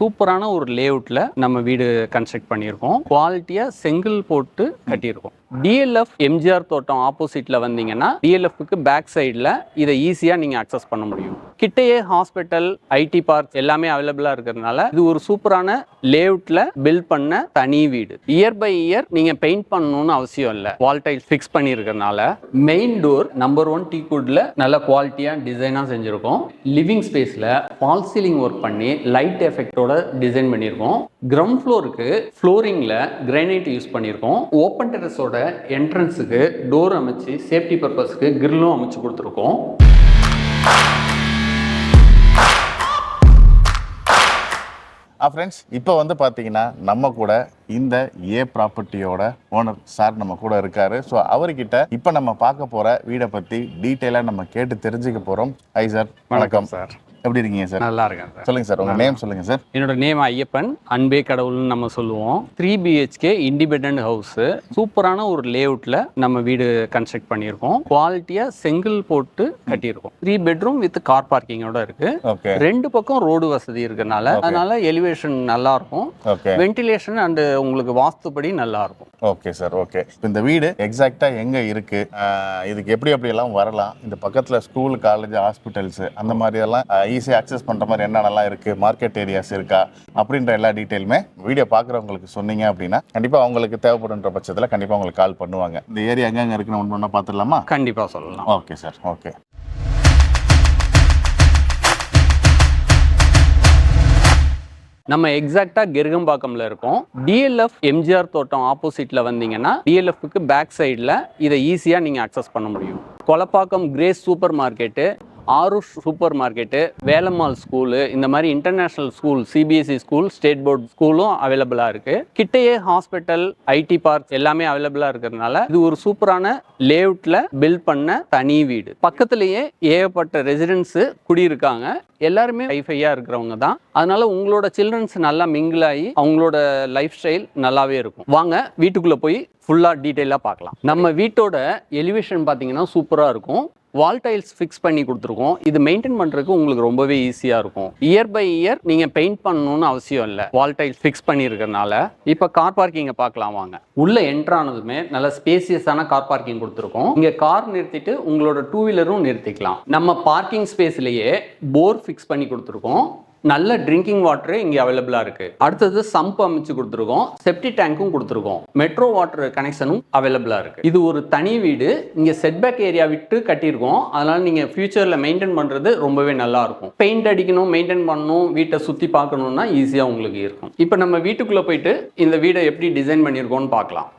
சூப்பரான ஒரு லேஅவுட்ல நம்ம வீடு கன்ஸ்ட்ரக்ட் பண்ணியிருக்கோம். குவாலிட்டியா செங்கல் போட்டு கட்டியிருக்கோம். டிஎல்எஃப் எம்ஜிஆர் தோட்டம் ஆப்போசிட்டில் வந்தீங்கன்னா டிஎல்எஃப்க்கு பேக் சைடில் இதை ஈஸியாக நீங்கள் அக்சஸ் பண்ண முடியும். கிட்டேயே ஹாஸ்பிட்டல் ஐடி பார்க் எல்லாமே அவைலபிளாக இருக்கிறதுனால இது ஒரு சூப்பரான லேஅவுட்டில் பில்ட் பண்ண தனி வீடு. இயர் பை இயர் நீங்கள் பெயிண்ட் பண்ணணும்னு அவசியம் இல்லை. வால்டைல் ஃபிக்ஸ் பண்ணியிருக்கிறதுனால மெயின் டோர் நம்பர் ஒன் டீ குட்டில் நல்ல குவாலிட்டியாக டிசைனாக செஞ்சுருக்கோம். லிவிங் ஸ்பேஸில் ஃபால் சீலிங் ஒர்க் பண்ணி லைட் எஃபெக்டோட டிசைன் பண்ணியிருக்கோம். கிரவுண்ட் ஃப்ளோருக்கு ஃப்ளோரிங்கில் கிரானைட் யூஸ் பண்ணியிருக்கோம். ஓப்பன் டெரஸோட என்ட்ரன்ஸுக்கு டோர் அமைச்சு சேஃப்டி பர்பஸ்க்கு கிரில்லும் அமைச்சு கொடுத்துருக்கோம். ஃப்ரெண்ட்ஸ் இப்போ வந்து பார்த்தீங்கன்னா நம்ம கூட இந்த ஏ ப்ராப்பர்ட்டியோட ஓனர் சார் நம்ம கூட இருக்காரு. ஸோ அவர்கிட்ட இப்போ நம்ம பார்க்க போற வீடை பத்தி டீட்டெயிலாக நம்ம கேட்டு தெரிஞ்சுக்க போறோம். ஹை சார் வணக்கம் சார் எப்படி இருக்கீங்க சார்? நல்லா இருக்கேன் சார். சொல்லுங்க சார் உங்க நேம் சொல்லுங்க சார். என்னோட நேம் ஐயப்பன் அன்பே கடவுள்னு நம்ம சொல்லுவோம். த்ரீ பிஹெச்கே இண்டிபெண்ட் ஹவுஸ் சூப்பரான ஒரு லேஅவுட்ல நம்ம வீடு கன்ஸ்ட்ரக்ட் பண்ணியிருக்கோம். குவாலிட்டியா செங்கல் போட்டு கட்டியிருக்கோம். த்ரீ பெட்ரூம் வித் கார் பார்க்கிங்கோட இருக்கு. ரெண்டு பக்கம் ரோடு வசதி இருக்கனால அதனால எலிவேஷன் நல்லா இருக்கும் வென்டிலேஷன் அண்ட் உங்களுக்கு வாஸ்துபடி நல்லா இருக்கும் ஓகே சார் ஓகே. இந்த வீடு எக்ஸாக்டா எங்க இருக்கு? இதுக்கு எப்படி எப்படி எல்லாம் வரலாம்? இந்த பக்கத்துல ஸ்கூல் காலேஜ் ஹாஸ்பிட்டல்ஸ் அந்த மாதிரி எல்லாம் ஈஸியாக அக்சஸ் பண்ற மாதிரி என்னென்னலாம் இருக்கு மார்க்கெட் ஏரியாஸ் இருக்கா அப்படின்ற எல்லா டீட்டெயிலுமே வீடியோ பார்க்குறவங்களுக்கு சொன்னீங்க அப்படின்னா கண்டிப்பா அவங்களுக்கு தேவைப்படுன்ற பட்சத்துல கண்டிப்பா உங்களுக்கு கால் பண்ணுவாங்க. இந்த ஏரியா எங்கெங்க இருக்குன்னு ஒன்று ஒன்றா பார்த்துடலாமா? கண்டிப்பா சொல்லலாம். ஓகே சார் ஓகே நம்ம எக்ஸாக்டா கெருகம்பாக்கம்ல இருக்கோம். டிஎல்எஃப் எம்ஜிஆர் தோட்டம் ஆப்போசிட்ல வந்தீங்கன்னா டிஎல்எஃப்க்கு பேக் சைடில் இதை ஈஸியா நீங்க அக்சஸ் பண்ண முடியும். Kolapakkam Grace super market Aarush super market Velammal school இந்த மாதிரி international school CBSE school state board ஸ்கூலும் அவைலபிளாக இருக்குது கிட்டேயே ஹாஸ்பிட்டல் ஐடி பார்க் எல்லாமே அவைலபிளாக இருக்கிறதுனால இது ஒரு சூப்பரான லேஅவுட்டில் பில்ட் பண்ண தனி வீடு. பக்கத்துலேயே ஏகப்பட்ட ரெசிடென்ஸு குடியிருக்காங்க. எல்லாருமே ஹைஃபையாக இருக்கிறவங்க தான். அதனால உங்களோட சில்ட்ரன்ஸ் நல்லா மிங்கிள் ஆகி அவங்களோட லைஃப் ஸ்டைல் நல்லாவே இருக்கும். வாங்க வீட்டுக்குள்ளே போய் ஃபுல்லாக டீட்டெயிலாக பார்க்கலாம். நம்ம வீட்டோட எலிவேஷன் பார்த்தீங்கன்னா சூப்பராக இருக்கும். வால் டைல்ஸ் ஃபிக்ஸ் பண்ணி கொடுத்துருக்கோம். இது மெயின்டைன் பண்ணுறதுக்கு உங்களுக்கு ரொம்பவே ஈஸியாக இருக்கும். இயர் பை இயர் நீங்கள் பெயிண்ட் பண்ணணும்னு அவசியம் இல்லை. வால் டைல்ஸ் ஃபிக்ஸ் பண்ணியிருக்கறனால இப்போ கார் பார்க்கிங்கை பார்க்கலாம் வாங்க. உள்ளே என்ட்ரானதுமே நல்ல ஸ்பேசியஸான கார் பார்க்கிங் கொடுத்துருக்கோம். இங்கே கார் நிறுத்திட்டு உங்களோட டூ வீலரும் நிறுத்திக்கலாம். நம்ம பார்க்கிங் ஸ்பேஸ்லேயே போர் ஃபிக்ஸ் பண்ணி கொடுத்துருக்கோம். நல்ல ட்ரிங்கிங் வாட்டர் இங்கே அவைலபிளாக இருக்குது அடுத்தது சம்ப் அமைச்சு கொடுத்துருக்கோம். செப்டி டேங்க்கும் கொடுத்துருக்கோம். மெட்ரோ வாட்டர் கனெக்ஷனும் அவைலபிளாக இருக்குது இது ஒரு தனி வீடு. இங்கே செட்பேக் ஏரியா விட்டு கட்டியிருக்கோம். அதனால் நீங்கள் ஃபியூச்சரில் மெயின்டைன் பண்ணுறது ரொம்பவே நல்லாயிருக்கும் பெயிண்ட் அடிக்கணும் மெயின்டைன் பண்ணணும் வீட்டை சுற்றி பார்க்கணுன்னா ஈஸியாக உங்களுக்கு இருக்கும். இப்போ நம்ம வீட்டுக்குள்ளே போயிட்டு இந்த வீடை எப்படி டிசைன் பண்ணியிருக்கோம்னு பார்க்கலாம்.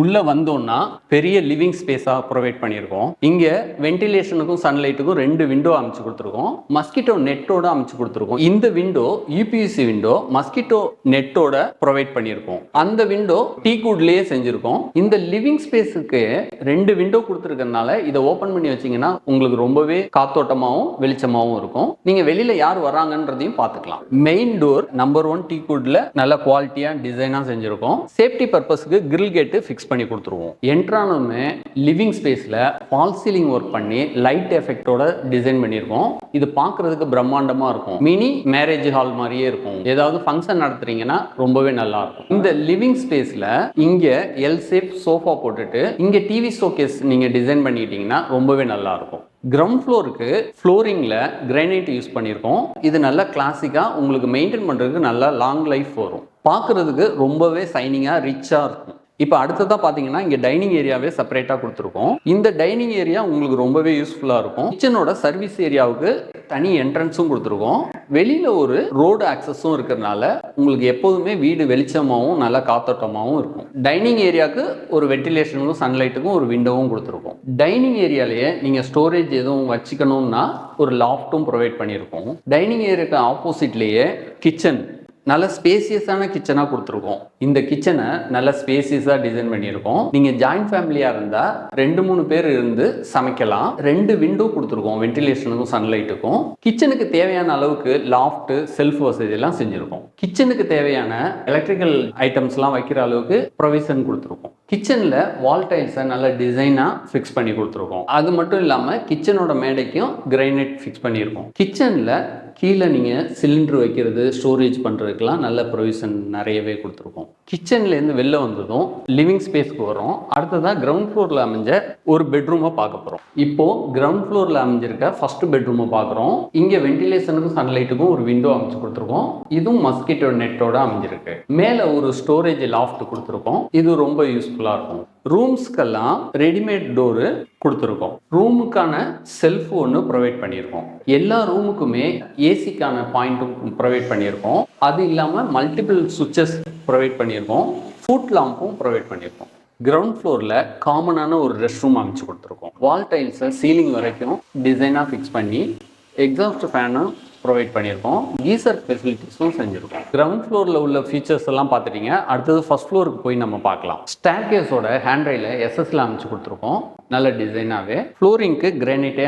உள்ளே வந்தோம்னா பெரிய லிவிங் ஸ்பேஸாக ப்ரொவைட் பண்ணியிருக்கோம். இங்கே வென்டிலேஷனுக்கும் சன்லைட்டுக்கும் ரெண்டு விண்டோ அமைச்சு கொடுத்துருக்கோம். மஸ்கிட்டோ நெட்டோட அமைச்சு கொடுத்துருக்கோம். இந்த விண்டோ யூபிஎஸ்சி விண்டோ மஸ்கிட்டோ நெட்டோட ப்ரொவைட் பண்ணியிருக்கோம். அந்த விண்டோ டீ கூட்லேயே செஞ்சுருக்கோம். இந்த லிவிங் ஸ்பேஸுக்கு ரெண்டு விண்டோ கொடுத்துருக்கறனால இதை ஓப்பன் பண்ணி வச்சிங்கன்னா உங்களுக்கு ரொம்பவே காத்தோட்டமாகவும் வெளிச்சமாகவும் இருக்கும். நீங்கள் வெளியில் யார் வராங்கன்றதையும் பார்த்துக்கலாம். மெயின் டோர் நம்பர் ஒன் டீ குட்ல நல்ல குவாலிட்டியாக டிசைனாக செஞ்சுருக்கோம். சேஃப்டி பர்பஸ்க்கு கிரில் கேட்டு ஃபிக்ஸ் பண்ணி கொடுத்துருவோம். என்ட்ரானுமே லிவிங் ஸ்பேஸில் ஃபால் சீலிங் ஒர்க் பண்ணி லைட் எஃபெக்டோட டிசைன் பண்ணியிருக்கோம். இது பார்க்குறதுக்கு பிரம்மாண்டமாக இருக்கும். மினி மேரேஜ் ஹால் மாதிரியே இருக்கும். ஏதாவது ஃபங்க்ஷன் நடத்துறீங்கன்னா ரொம்பவே நல்லா இருக்கும். இந்த லிவிங் ஸ்பேஸில் இங்கே எல் சேஃப் சோஃபா போட்டுட்டு இங்கே டிவி ஷோகேஸ் நீங்கள் டிசைன் பண்ணிட்டீங்கன்னா ரொம்பவே நல்லா இருக்கும். கிரவுண்ட் ஃப்ளோருக்கு ஃப்ளோரிங்கில் கிரானைட் யூஸ் பண்ணியிருக்கோம். இது நல்லா கிளாசிக்காக உங்களுக்கு மெயின்டைன் பண்ணுறதுக்கு நல்லா லாங் லைஃப் வரும். பார்க்குறதுக்கு ரொம்பவே சைனிங்காக ரிச்சாக இருக்கும். இப்போ அடுத்ததாக பார்த்தீங்கன்னா இங்கே டைனிங் ஏரியாவே செப்பரேட்டாக கொடுத்துருக்கோம். இந்த டைனிங் ஏரியா உங்களுக்கு ரொம்பவே யூஸ்ஃபுல்லாக இருக்கும். கிச்சனோட சர்வீஸ் ஏரியாவுக்கு தனி என்ட்ரன்ஸும் கொடுத்துருக்கோம். வெளியில் ஒரு ரோடு ஆக்சஸும் இருக்கிறதுனால உங்களுக்கு எப்போதுமே வீடு வெளிச்சமாகவும் நல்லா காத்தோட்டமாகவும் இருக்கும். டைனிங் ஏரியாவுக்கு ஒரு வென்டிலேஷனுக்கும் சன்லைட்டுக்கும் ஒரு விண்டோவும் கொடுத்துருக்கோம். டைனிங் ஏரியாலேயே நீங்கள் ஸ்டோரேஜ் எதுவும் வச்சுக்கணும்னா ஒரு லாஃப்ட்டும் ப்ரொவைட் பண்ணியிருக்கோம். டைனிங் ஏரியாவுக்கு ஆப்போசிட்லேயே கிச்சன் நல்ல ஸ்பேசியஸான கிச்சனாக கொடுத்துருக்கோம். இந்த கிச்சனை நல்ல ஸ்பேசியஸாக டிசைன் பண்ணியிருக்கோம். நீங்கள் ஜாயிண்ட் ஃபேமிலியாக இருந்தால் ரெண்டு மூணு பேர் இருந்து சமைக்கலாம். ரெண்டு விண்டோ கொடுத்துருக்கோம். வென்டிலேஷனுக்கும் சன்லைட்டுக்கும் கிச்சனுக்கு தேவையான அளவுக்கு லாஃப்ட் செல்ஃப் வசதி எல்லாம் செஞ்சுருக்கோம். கிச்சனுக்கு தேவையான எலக்ட்ரிக்கல் ஐட்டம்ஸ்லாம் வைக்கிற அளவுக்கு ப்ரொவிஷன் கொடுத்துருக்கோம். கிச்சனில் வால் டைல்ஸை நல்ல டிசைனாக ஃபிக்ஸ் பண்ணி கொடுத்துருக்கோம். அது மட்டும் இல்லாமல் கிச்சனோட மேடைக்கும் கிரைனைட் ஃபிக்ஸ் பண்ணியிருக்கோம். கிச்சனில் கீழே நீங்கள் சிலிண்டர் வைக்கிறது ஸ்டோரேஜ் பண்ணுறதுக்கெலாம் நல்ல ப்ரொவிஷன் நிறையவே கொடுத்துருக்கோம். கிச்சன்லேருந்து வெளில வந்ததும் லிவிங் ஸ்பேஸ்க்கு வரோம் அடுத்ததாக கிரவுண்ட் ஃப்ளோரில் அமைஞ்ச ஒரு பெட்ரூமை பார்க்க போகிறோம் இப்போது கிரவுண்ட் ஃப்ளோரில் அமைஞ்சிருக்க ஃபஸ்ட்டு பெட்ரூமை பார்க்குறோம். இங்கே வென்டிலேஷனுக்கும் சன்லைட்டுக்கும் ஒரு விண்டோ அமைச்சு கொடுத்துருக்கோம். இதுவும் மஸ்கிட்டோ நெட்டோட அமைஞ்சிருக்கு. மேலே ஒரு ஸ்டோரேஜ் லாஃப்ட் கொடுத்துருக்கோம். இது ரொம்ப யூஸ்ஃபுல் யூஸ்ஃபுல்லாக இருக்கும் ரூம்ஸ்க்கெல்லாம் ரெடிமேட் டோரு கொடுத்துருக்கோம். ரூமுக்கான செல்ஃப் ஒன்று ப்ரொவைட் பண்ணியிருக்கோம். எல்லா ரூமுக்குமே ஏசிக்கான பாயிண்ட்டும் ப்ரொவைட் பண்ணியிருக்கோம். அது இல்லாமல் மல்டிபிள் சுவிச்சஸ் ப்ரொவைட் பண்ணியிருக்கோம். ஃபுட் லாம்பும் ப்ரொவைட் பண்ணியிருக்கோம். கிரவுண்ட் ஃப்ளோரில் காமனான ஒரு ரெஸ்ட் ரூம் அமைச்சு கொடுத்துருக்கோம். வால் டைல்ஸை சீலிங் வரைக்கும் டிசைனாக ஃபிக்ஸ் பண்ணி எக்ஸாஸ்ட் ஃபேனும் ப்ரொவைட் பண்ணியிருக்கோம். கீசர் ஃபெசிலிட்டிஸும் செஞ்சுருக்கோம். கிரவுண்ட் ஃப்ளோரில் உள்ள ஃபீச்சர்ஸ் எல்லாம் பார்த்துட்டீங்க. அடுத்தது ஃபர்ஸ்ட் ஃப்ளோருக்கு போய் நம்ம பார்க்கலாம். ஸ்டேர் கேஸோட ஹேண்ட் ரயில எஸ்எஸ்ல அமைச்சு கொடுத்துருக்கோம். நல்ல டிசைனாகவே ஃப்ளோரிங்க்கு கிரானைட்டே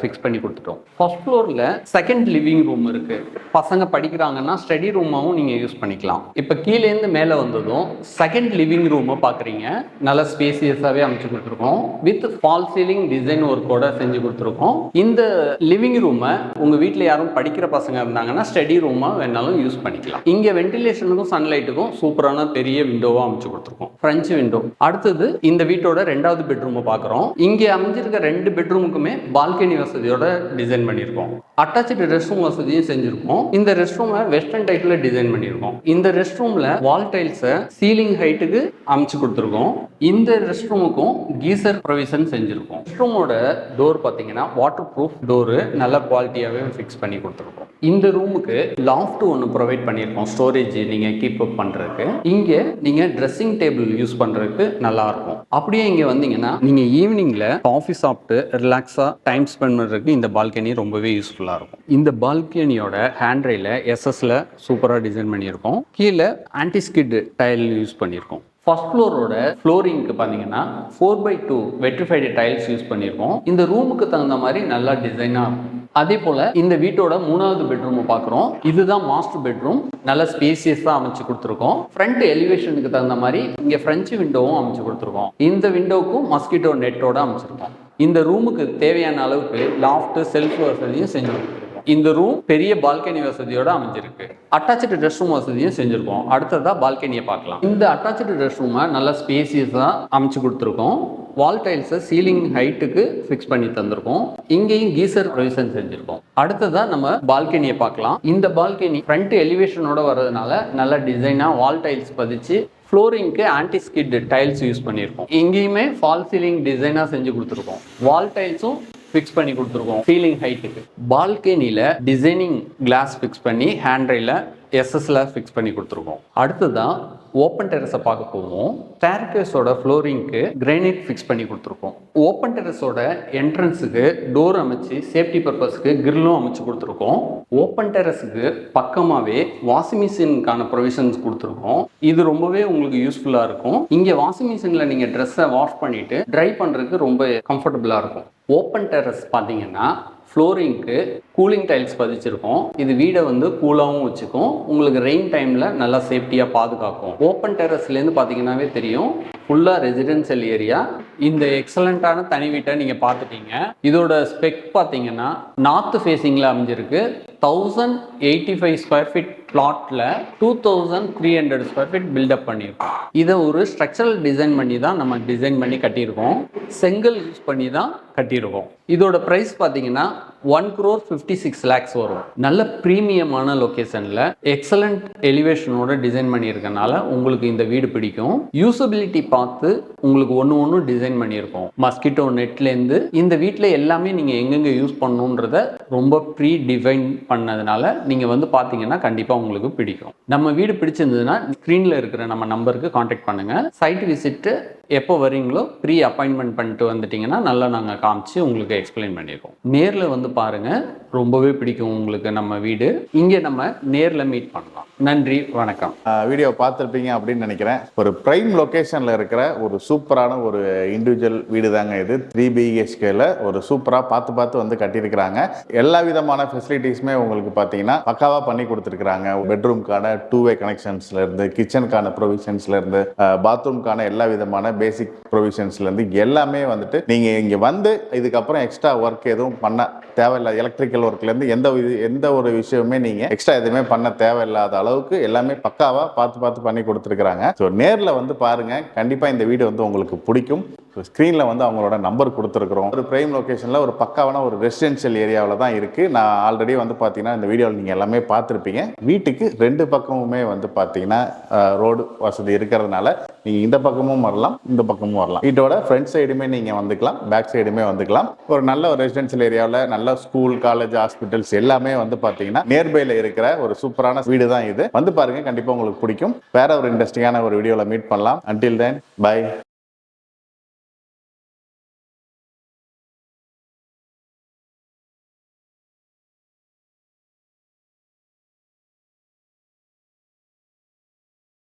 ஃபிக்ஸ் பண்ணி கொடுத்துட்டோம். ஃபர்ஸ்ட் ஃப்ளோரில் செகண்ட் லிவிங் ரூம் இருக்குது பசங்க படிக்கிறாங்கன்னா ஸ்டடி ரூமாகவும் நீங்கள் யூஸ் பண்ணிக்கலாம். இப்போ கீழேருந்து மேலே வந்ததும் செகண்ட் லிவிங் ரூமை பார்க்குறீங்க நல்ல ஸ்பேசியஸாகவே அமைச்சு கொடுத்துருக்கோம். வித் ஃபால் சீலிங் டிசைன் ஒர்க்கோட செஞ்சு கொடுத்துருக்கோம். இந்த லிவிங் ரூமை உங்கள் வீட்டில் யாரும் படிக்கிற பசங்க இருந்தாங்கன்னா ஸ்டடி ரூமாக வேணாலும் யூஸ் பண்ணிக்கலாம். இங்கே வென்டிலேஷனுக்கும் சன்லைட்டுக்கும் சூப்பரான பெரிய விண்டோவாக அமைச்சு கொடுத்துருக்கோம். ஃப்ரெஞ்சு விண்டோ அடுத்தது இந்த வீட்டோட ரெண்டாவது பெட்ரூமை பார்க்குறோம் இங்கே அமைஞ்சிருக்க ரெண்டு பெட்ரூமுக்குமே பால்கனி வசதியோட டிசைன் பண்ணியிருக்கோம். அட்டாச்சு ரெஸ்ட் ரூம் வசதியும் செஞ்சுருக்கோம். இந்த ரெஸ்ட் ரூமை வெஸ்டர்ன் டைப்ல டிசைன் பண்ணியிருக்கோம். இந்த ரெஸ்ட் ரூமில் வால் டைல்ஸை சீலிங் ஹைட்டுக்கு அமைச்சு கொடுத்துருக்கோம். இந்த ரெஸ்ட் ரூமுக்கும் கீசர் ப்ரொவிஷன் செஞ்சுருக்கோம். ரெஸ்ட் ரூமோட டோர் பார்த்தீங்கன்னா வாட்டர் ப்ரூஃப் டோரு நல்ல குவாலிட்டியாகவே ஃபிக்ஸ் பண்ணி கொடுத்துருக்கோம். இந்த ரூமுக்கு லாஃப்ட் ஒன்று ப்ரொவைட் பண்ணியிருக்கோம். ஸ்டோரேஜ் நீங்கள் கீப் அப் பண்ணுறதுக்கு இங்கே நீங்கள் ட்ரெஸ்ஸிங் டேபிள் யூஸ் பண்ணுறதுக்கு நல்லா இருக்கும். அப்படியே இங்கே வந்தீங்கன்னா நீங்கள் ஈவினிங்கில் காஃபி சாப்பிட்டு ரிலாக்ஸாக டைம் ஸ்பெண்ட் பண்ணுறதுக்கு இந்த பால்கனி ரொம்பவே யூஸ்ஃபுல்லாக இருக்கும். இந்த பால்கனியோட ஹேண்ட் ரயில எஸ்எஸ்ல சூப்பராக டிசைன் பண்ணியிருக்கோம். கீழே ஆன்டிஸ்கிட் டைல் யூஸ் பண்ணியிருக்கோம். ஃபர்ஸ்ட் ஃப்ளோரோட ஃப்ளோரிங்க்கு பார்த்தீங்கன்னா four by two vitrified tiles use பண்ணியிருக்கோம். இந்த ரூமுக்கு தகுந்த மாதிரி நல்லா டிசைனாக இருக்கும் அதே போல் இந்த வீட்டோட மூணாவது பெட்ரூமை பார்க்குறோம் இதுதான் மாஸ்டர் பெட்ரூம் நல்ல ஸ்பேசியஸாக அமைச்சு கொடுத்துருக்கோம். ஃப்ரண்ட் எலிவேஷனுக்கு தகுந்த மாதிரி இங்கே ஃப்ரெஞ்சு விண்டோவும் அமைச்சு கொடுத்துருக்கோம். இந்த விண்டோவுக்கும் மஸ்கிட்டோ நெட்டோட அமைச்சிருக்கோம். இந்த ரூமுக்கு தேவையான அளவுக்கு லாஃப்ட் செல்ஃப் வசதியும் செஞ்சு கொடுத்துருக்கோம். இந்த ரூம் பெரிய பால்கனி வசதியோட அமைஞ்சிருக்கு. அட்டாச்சு ரெஸ்ட் ரூம் வசதியும் செஞ்சிருக்கோம். அடுத்ததா பால்கனியை பார்க்கலாம். இந்த அட்டாச்சு ரெஸ்ட் ரூமை நல்லா ஸ்பேசியஸாக அமைச்சு கொடுத்துருக்கோம். வால் டைல்ஸை சீலிங் ஹைட்டுக்கு ஃபிக்ஸ் பண்ணி தந்திருக்கோம். இங்கேயும் கீசர் ப்ரொவிஷன் செஞ்சிருக்கோம். அடுத்ததாக நம்ம பால்கனியை பார்க்கலாம். இந்த பால்கனி ஃப்ரண்ட் எலிவேஷனோட வர்றதுனால நல்ல டிசைனாக வால் டைல்ஸ் பதிச்சு ஃப்ளோரிங்க்கு ஆன்டிஸ்கிட் டைல்ஸ் யூஸ் பண்ணியிருக்கோம் இங்கேயுமே ஃபால் சீலிங் டிசைனாக செஞ்சு கொடுத்துருக்கோம். வால் டைல்ஸும் ஃபிக்ஸ் பண்ணி கொடுத்துருக்கோம். ஃபீலிங் ஹைட்டுக்கு பால்கனியில் டிசைனிங் கிளாஸ் ஃபிக்ஸ் பண்ணி ஹேண்ட் ரயில எஸ்எஸ்ல ஃபிக்ஸ் பண்ணி கொடுத்துருக்கோம். அடுத்ததான் ஓப்பன் டெரஸை பார்க்க போவோம் ஸ்டேர்கேஸோட ஃப்ளோரிங்க்கு கிரானைட் ஃபிக்ஸ் பண்ணி கொடுத்துருக்கோம். ஓப்பன் டெரஸோட என்ட்ரன்ஸுக்கு டோர் அமைச்சு சேஃப்டி பர்பஸ்க்கு கிரில்லும் அமைச்சு கொடுத்துருக்கோம். ஓப்பன் டெரஸுக்கு பக்கமாகவே வாஷிங் மிஷினுக்கான ப்ரொவிஷன்ஸ் கொடுத்துருக்கோம். இது ரொம்பவே உங்களுக்கு யூஸ்ஃபுல்லாக இருக்கும். இங்கே வாஷிங் மிஷினில் நீங்கள் ட்ரெஸ்ஸை வாஷ் பண்ணிவிட்டு ட்ரை பண்ணுறதுக்கு ரொம்ப கம்ஃபர்டபுளாக இருக்கும். ஓப்பன் டெரஸ் பார்த்தீங்கன்னா ஃப்ளோரிங்க்கு கூலிங் டைல்ஸ் பதிச்சிருக்கோம். இது வீடை வந்து கூலாகவும் வச்சுக்கும். உங்களுக்கு ரெயின் டைமில் நல்லா சேஃப்டியாக பாதுகாக்கும். ஓப்பன் டெரஸ்லேருந்து பார்த்தீங்கன்னாவே தெரியும். ஃபுல்லாக ரெசிடென்ஷியல் ஏரியா இந்த எக்ஸலண்ட்டான தனி வீட்டை நீங்கள் பார்த்துட்டீங்க. இதோட ஸ்பெக் பார்த்தீங்கன்னா நார்த்து ஃபேஸிங்கில் அமைஞ்சிருக்கு. Thousand eighty five square feet பிளாட்டில் two thousand three hundred square feet built up பண்ணியிருக்கோம். இதை ஒரு ஸ்ட்ரக்சரல் டிசைன் பண்ணி தான் நம்ம டிசைன் பண்ணி கட்டியிருக்கோம். செங்கல் யூஸ் பண்ணி தான் கட்டியிருக்கோம். இதோட ப்ரைஸ் பார்த்தீங்கன்னா one crore fifty six lakhs வரும். நல்ல ப்ரீமியமான லொக்கேஷனில் எக்ஸலண்ட் எலிவேஷனோட டிசைன் பண்ணியிருக்கனால உங்களுக்கு இந்த வீடு பிடிக்கும். யூசபிலிட்டி பார்த்து உங்களுக்கு ஒன்று ஒன்று டிசைன் பண்ணியிருக்கோம். மஸ்கிட்டோ நெட்லேருந்து இந்த வீட்டில் எல்லாமே நீங்கள் எங்கெங்கே யூஸ் பண்ணணுன்றத ரொம்ப ப்ரீ டிஃபைன் பண்ணதுனால நீங்கள் வந்து பார்த்தீங்கன்னா கண்டிப்பாக உங்களுக்கு பிடிக்கும். நம்ம வீடு பிடிச்சிருந்ததுன்னா ஸ்க்ரீனில் இருக்கிற நம்ம நம்பருக்கு காண்டாக்ட் பண்ணுங்கள் சைட் விசிட்டு எப்போ வரீங்களோ ப்ரீ அப்பாயின்மெண்ட் பண்ணிட்டு வந்துட்டீங்கன்னா நல்லா நாங்கள் காமிச்சு உங்களுக்கு எக்ஸ்பிளைன் பண்ணியிருக்கோம் நேரில் வந்து பாருங்கள் ரொம்பவே பிடிக்கும் உங்களுக்கு நம்ம வீடு. இங்கே நம்ம நேரில் மீட் பண்ணலாம். நன்றி வணக்கம். வீடியோ பார்த்துருப்பீங்க அப்படின்னு நினைக்கிறேன். ஒரு ப்ரைம் லொக்கேஷனில் இருக்கிற ஒரு சூப்பரான ஒரு இண்டிவிஜுவல் வீடு தாங்க இது த்ரீ பிஹெச்கேல ஒரு சூப்பராக பார்த்து பார்த்து வந்து கட்டியிருக்கிறாங்க. எல்லா விதமான ஃபெசிலிட்டிஸுமே உங்களுக்கு பார்த்தீங்கன்னா பக்காவாக பண்ணி கொடுத்துருக்குறாங்க. பெட்ரூம்க்கான டூ வே கனெக்ஷன்ஸ்லேருந்து கிச்சனுக்கான ப்ரொவிஷன்ஸ்லேருந்து பாத்ரூம்க்கான எல்லா விதமான பேசிக் ப்ரொவிஷன்ஸ்லேருந்து எல்லாமே வந்துட்டு நீங்கள் இங்கே வந்து இதுக்கப்புறம் எக்ஸ்ட்ரா ஒர்க் எதுவும் பண்ண தேவையில்லை. எலக்ட்ரிக்கல் எலக்ட்ரிக்கல் ஒர்க்லேருந்து எந்த இது- எந்த ஒரு விஷயமுமே நீங்கள் எக்ஸ்ட்ரா எதுவுமே பண்ண தேவையில்லாத அளவுக்கு எல்லாமே பக்காவாக பார்த்து பார்த்து பண்ணி கொடுத்துருக்குறாங்க. ஸோ நேரில் வந்து பாருங்க. கண்டிப்பாக இந்த வீடு வந்து உங்களுக்கு பிடிக்கும். ஸோ ஸ்க்ரீனில் வந்து அவங்களோட நம்பர் கொடுத்துருக்குறோம். ஒரு பிரைம் லொக்கேஷனில் ஒரு பக்காவான ஒரு ரெசிடென்ஷியல் ஏரியாவில் தான் இருக்குது நான் ஆல்ரெடி வந்து பார்த்தீங்கன்னா இந்த வீடியோவில் நீங்கள் எல்லாமே பார்த்துருப்பீங்க. வீட்டுக்கு ரெண்டு பக்கமுமே வந்து பார்த்தீங்கன்னா ரோடு வசதி இருக்கிறதுனால நீங்கள் இந்த பக்கமும் வரலாம் இந்த பக்கமும் வரலாம். வீட்டோட ஃப்ரண்ட் சைடுமே நீங்கள் வந்துக்கலாம் பேக் சைடுமே வந்துக்கலாம். ஒரு நல்ல ஒரு ரெசிடென்ஷியல் ஏரியாவில் நல்ல ஸ்கூல் காலேஜ் ஹாஸ்பிட்டல்ஸ் எல்லாமே வந்து பார்த்தீங்கன்னா நியர்பையில் இருக்கிற ஒரு சூப்பரான வீடு தான் இது. வந்து பாருங்கள் கண்டிப்பாக உங்களுக்கு பிடிக்கும். வேற ஒரு இன்ட்ரெஸ்டிங்கான ஒரு வீடியோவில் மீட் பண்ணலாம். Until then by